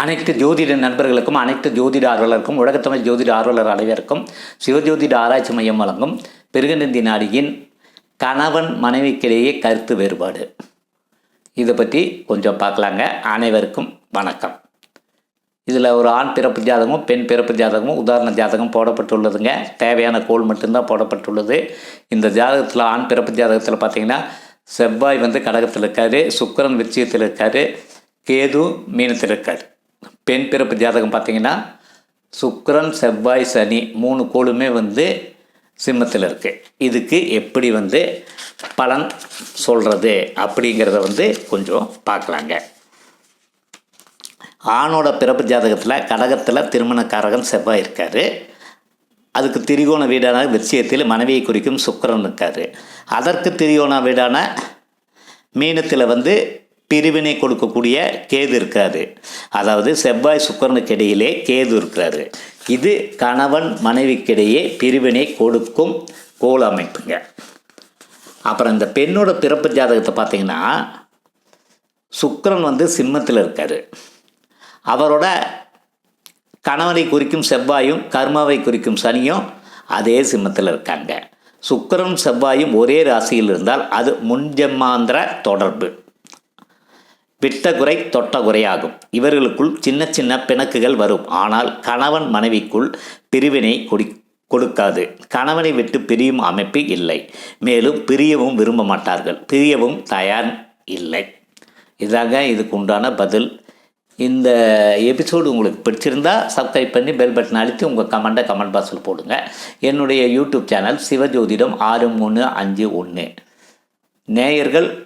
அனைத்து ஜோதிட நண்பர்களுக்கும் அனைத்து ஜோதிட ஆர்வலருக்கும் உலகத்தமிழ் ஜோதிட ஆர்வலர் அனைவருக்கும் சிவஜோதிட ஆராய்ச்சி மையம் வழங்கும் பெருகநந்தி நாடியின் கணவன் மனைவிக்கிடையே கருத்து வேறுபாடு. இதை பற்றி கொஞ்சம் பார்க்கலாங்க. அனைவருக்கும் வணக்கம். இதில் ஒரு ஆண் பிறப்பு ஜாதகமும் பெண் பிறப்பு ஜாதகமும் உதாரண ஜாதகம் போடப்பட்டுள்ளதுங்க. தேவையான கோல் மட்டும்தான் போடப்பட்டுள்ளது. இந்த ஜாதகத்தில் ஆண் பிறப்பு ஜாதகத்தில் பார்த்தீங்கன்னா செவ்வாய் வந்து கடகத்தில் இருக்கார் சுக்கரன் விருச்சிகத்தில் இருக்கார் கேது மீனத்தில் இருக்கார். பெண் பிறப்பு ஜாதகம் பார்த்தீங்கன்னா சுக்கரன் செவ்வாய் சனி மூணு கோளுமே வந்து சிம்மத்தில் இருக்குது இதுக்கு எப்படி வந்து பலன் சொல்கிறது அப்படிங்கிறத வந்து கொஞ்சம் பார்க்கலாங்க. ஆணோட பிறப்பு ஜாதகத்தில் கடகத்தில் திருமணக்காரகன் செவ்வாய் இருக்கார். அதுக்கு திரிகோண வீடான விஷயத்தில் மனைவியை குறிக்கும் சுக்கரன் இருக்கார். அதற்கு திரிகோண வீடான மீனத்தில் வந்து பிரிவினை கொடுக்கக்கூடிய கேது இருக்காரு அதாவது செவ்வாய் சுக்கிரனுக்கு இடையிலே கேது இருக்கிறாரு. இது கணவன் மனைவிக்கிடையே பிரிவினை கொடுக்கும் கோல் அமைப்புங்க. அப்புறம் இந்த பெண்ணோட பிறப்பு ஜாதகத்தை பார்த்தீங்கன்னா சுக்கிரன் வந்து சிம்மத்தில் இருக்கார். அவரோட கணவனை குறிக்கும் செவ்வாயும் கர்மாவை குறிக்கும் சனியும் அதே சிம்மத்தில் இருக்காங்க. சுக்கரன் செவ்வாயும் ஒரே ராசியில் இருந்தால் அது முன்ஜம்மாந்திர தொடர்பு. விட்ட குறை இவர்களுக்குள் சின்ன சின்ன பிணக்குகள் வரும். ஆனால் கணவன் மனைவிக்குள் பிரிவினை கொடி கொடுக்காது. கணவனை விட்டு பிரியும் அமைப்பு இல்லை. மேலும் பிரியவும் விரும்ப மாட்டார்கள். பிரியவும் தயார் இல்லை. இதாங்க இதுக்கு உண்டான பதில். இந்த எபிசோடு உங்களுக்கு பிடிச்சிருந்தா சப்ஸ்கிரைப் பண்ணி பெல் பட்டன் அழுத்தி உங்கள் கமெண்ட்டை கமெண்ட் பாக்ஸில் போடுங்க. என்னுடைய யூடியூப் சேனல் சிவஜோதிடம் ஆறு மூணு அஞ்சு ஒன்று நேயர்கள்